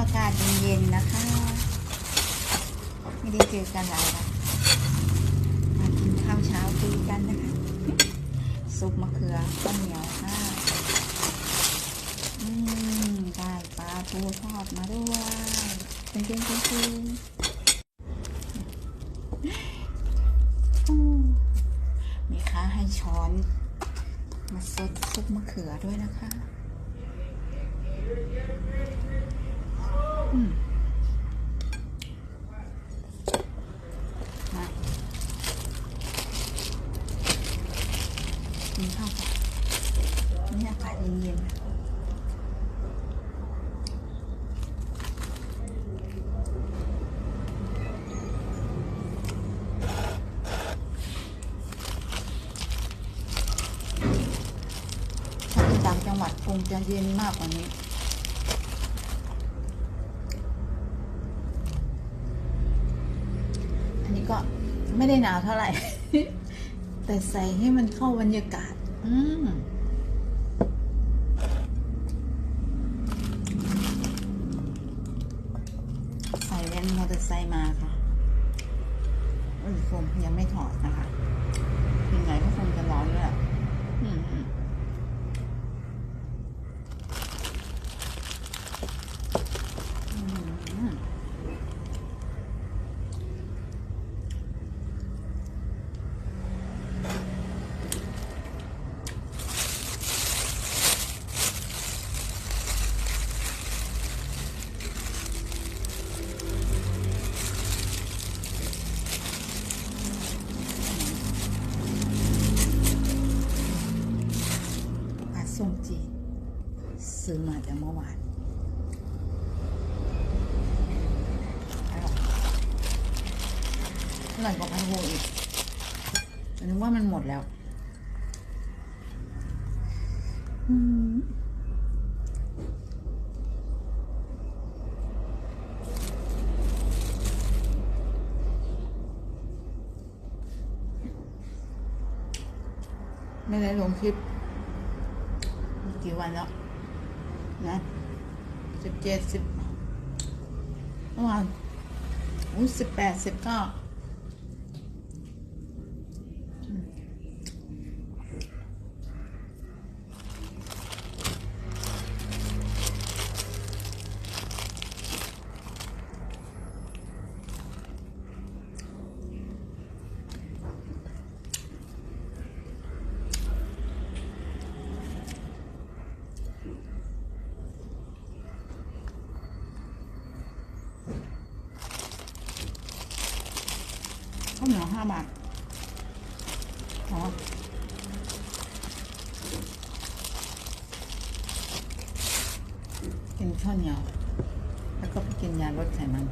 อากาศเย็นๆนะคะ ไม่ได้เจอกันหลายวันมากินข้าวเช้าตีกันนะคะ ซุปมะเขือข้าวเหนียวค่ะอืมได้ปลาทูทอดมาด้วยเป็นเป็นเป็นเป็นอู้มีค้าให้ช้อน มาซดซุปมะเขือด้วยนะคะ กินข้าวก่อนนี่อากาศเย็นๆนะถ้าเป็นต่างจังหวัดคงจะเย็นมากกว่านี้ อันนี้ ก็ไม่ได้หนาวเท่าไหร่ แต่ใส่ให้มันเข้าบรรยากาศ อืมใส่แว่นมอเตอร์ไซค์มาค่ะเอ้ยคงยังไม่ถอดนะคะยังไงก็คงจะร้อนด้วยอะอืม ส้มจีนซื้อมาจากเมื่อวานอร่อยอร่อกว่าพันโฮอีกแต่นึกว่ามันหมดแล้วไม่ได้ลงคลิป กี่วันแล้วนะสิบเจ็ดสิบเมื่อวานอุ้ยสิบแปดสิบเก้าข้าบาทอ๋อกินข้าวเหนียว แล้วก็ไปกินยาลดไขมัน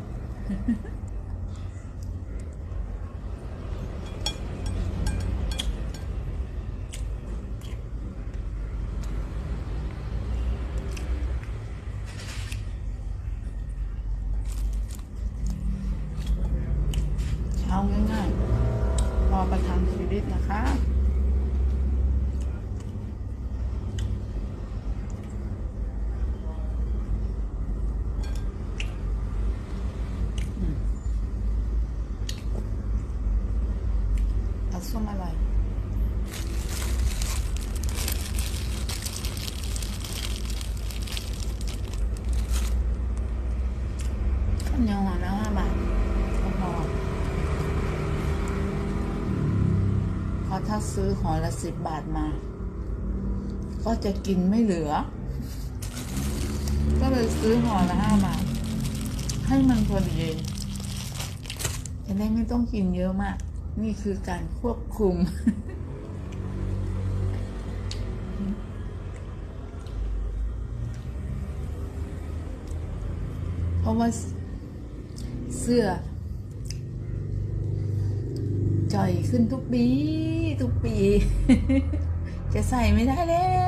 เช้าง่ายๆ พอประทังชีวิตนะคะอืมเอาส้มอร่อยข้าวเหนียวห่อละห้าบาทก็พอ เพราะ ถ้าซื้อห่อละสิบบาทมา ก็จะกินไม่เหลือ ก็เลยซื้อห่อละห้าบาท ให้มันพอดีจะได้ไม่ต้องกินเยอะมาก นี่คือการควบคุมเพราะว่าเสื้อจ่อยขึ้นทุกปี ทุกปี จะใส่ไม่ได้แล้ว